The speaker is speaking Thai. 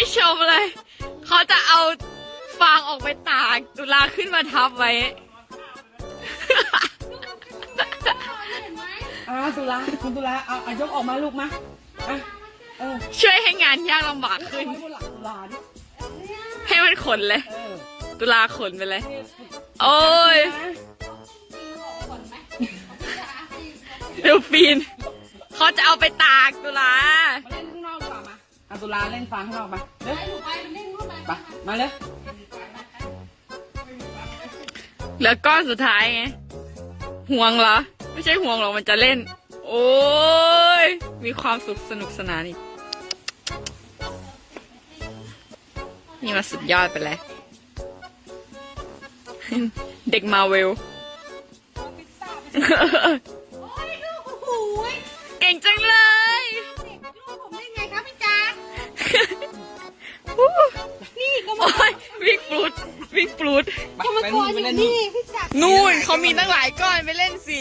ไม่ชมเลย เขาจะเอาฟางออกไปตากตุลาขึ้นมาทับไว้อ่าตุลาคุณตุลาเอาเอายกออกมาลูกมาอะเออช่วยให้งานยากลำบากขึ้นไว้บนหลังตุลาดิให้มันขนเลย เออตุลาขนไปเลย โอ้ย ดูปีน เขาจะเอาไปตากตุลา ว่ามาเอาตุลาเล่นฟังข้างนอกมาเร็วไปมาเลยเหลือก้อนสุดท้ายไงห่วงเหรอ ไม่ใช่ห่วงหรอกมันจะเล่น โอ้ยมีความสุขสนุกสนานอีกนี่มาสุดยอดไปเลยเด็กมาเวลเก่งจังเลย ก็มาวิ่งปลุดวิ่งปลุดไปไปนู่นไปเล่นนู่นนู่นเขามีตั้งหลายก้อนไปเล่นสิ